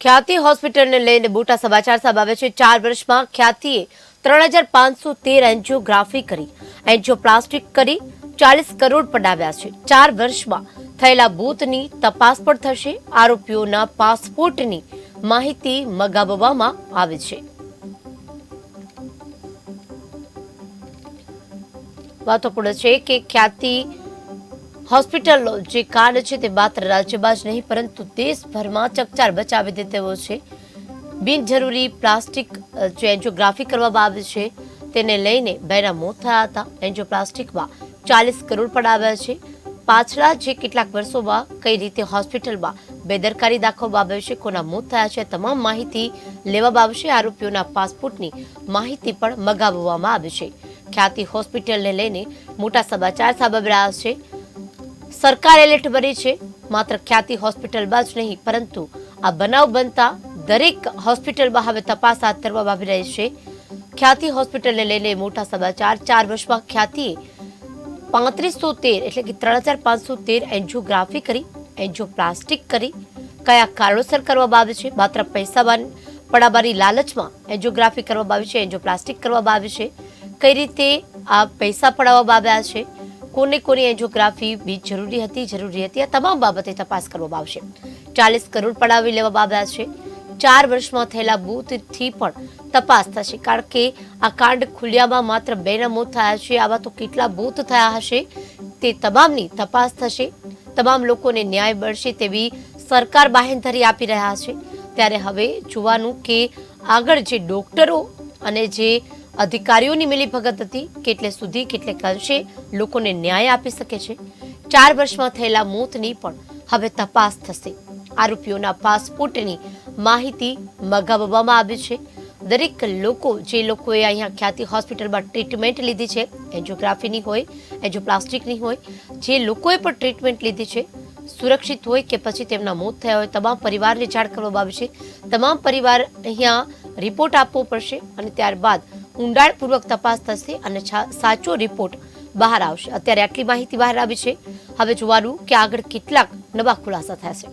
ખ્યાતિ હોસ્પિટલને લઈને મોટા સમાચાર સામે છે. ચાર વર્ષમાં ખ્યાતિએ ત્રણ હજાર પાંચસો તેર એન્જિયોગ્રાફી કરી. એન્જિયોપ્લાસ્ટિક કરી ચાલીસ કરોડ પડાવ્યા છે. ચાર વર્ષમાં થયેલા બૂથની તપાસ પણ થશે. આરોપીઓના પાસપોર્ટની માહિતી મગાવવામાં આવે છે. મહત્વપૂર્ણ છે કે ખ્યાતિ હોસ્પિટલનો જે કાંડ છે તે માત્ર રાજ્યમાં જ નહીં, પરંતુ દેશભરમાં ચકચાર બચાવી દે તેવો છે. બિનજરૂરી પ્લાસ્ટિક જે એન્જિયોગ્રાફી કરવામાં આવે છે, તેને લઈને બેના મોત થયા હતા. એન્જિયોપ્લાસ્ટિકમાં ચાલીસ કરોડ પણ આવ્યા છે. પાછલા જે કેટલાક વર્ષોમાં કઈ રીતે હોસ્પિટલમાં બેદરકારી દાખવવામાં આવી છે, કોના મોત થયા છે તમામ માહિતી લેવામાં આવશે આરોપીઓના પાસપોર્ટની માહિતી પણ મગાવવામાં આવી છે. ખ્યાતિ હોસ્પિટલને લઈને મોટા સમાચાર સામે રહ્યા છે. સરકાર એલર્ટ બની છે. માત્ર ખ્યાતિ હોસ્પિટલમાં જ નહીં, પરંતુ આ બનાવ બનતા દરેક હોસ્પિટલમાં હવે તપાસ હાથ ધરવામાં આવી રહી છે. ખ્યાતિ હોસ્પિટલને લઈને મોટા સમાચાર. ચાર વર્ષમાં ખ્યાતિએ પાંત્રીસો તેર એટલે કે ત્રણ હજાર પાંચસો તેર એન્જિયોગ્રાફી કરી, એન્જિયોપ્લાસ્ટિક કરી. કયા કારણોસર કરવામાં આવે છે? માત્ર પૈસા પડાવવાની લાલચમાં એન્જિયોગ્રાફી કરવામાં આવી છે, એન્જિયોપ્લાસ્ટિક કરવામાં આવી છે. કઈ રીતે આ પૈસા પડાવવામાં આવ્યા છે? કોને કોને એન્જિયોગ્રાફી બી જરૂરી હતી જરૂરી હતી. આ તમામ બાબતે તપાસ કરવામાં આવશે. ચાલીસ કરોડ પડાવી લેવા બાબત છે. ચાર વર્ષમાં થયેલા બૂથથી પણ તપાસ થશે. કારણ કે આ કાંડ ખુલ્યામાં માત્ર બેના મોત થયા છે. આવા તો કેટલા બૂથ થયા હશે? તે તમામની તપાસ થશે. તમામ લોકોને ન્યાય મળશે તેવી સરકાર બાહેંધરી આપી રહ્યા છે. ત્યારે હવે જોવાનું કે આગળ જે ડોક્ટરો અને જે અધિકારીઓની મિલીભગત હતી. કેટલે સુધી, કેટલે અંશે લોકોને ન્યાય આપી શકે છે. ચાર વર્ષમાં થયેલા મોતની પણ હવે તપાસ થશે. આરોપીઓના પાસપોર્ટની માહિતી મગાવવામાં આવી છે. દરેક લોકો, જે લોકોએ અહીંયા ખ્યાતિ હોસ્પિટલમાં ટ્રીટમેન્ટ લીધી છે, એન્જિયોગ્રાફીની હોય, એન્જિયોપ્લાસ્ટિકની હોય, જે લોકોએ પણ ટ્રીટમેન્ટ લીધી છે, સુરક્ષિત હોય કે પછી તેમના મોત થયા હોય, તમામ પરિવારને જાણ કરવામાં આવશે તમામ પરિવાર અહીંયા રિપોર્ટ આપવો પડશે અને ત્યારબાદ ઊંડાણપૂર્વક તપાસ થશે અને સાચો રિપોર્ટ બહાર આવશે. અત્યારે આટલી માહિતી બહાર આવી છે. હવે જોવાનું કે આગળ કેટલાક નવા ખુલાસા થશે.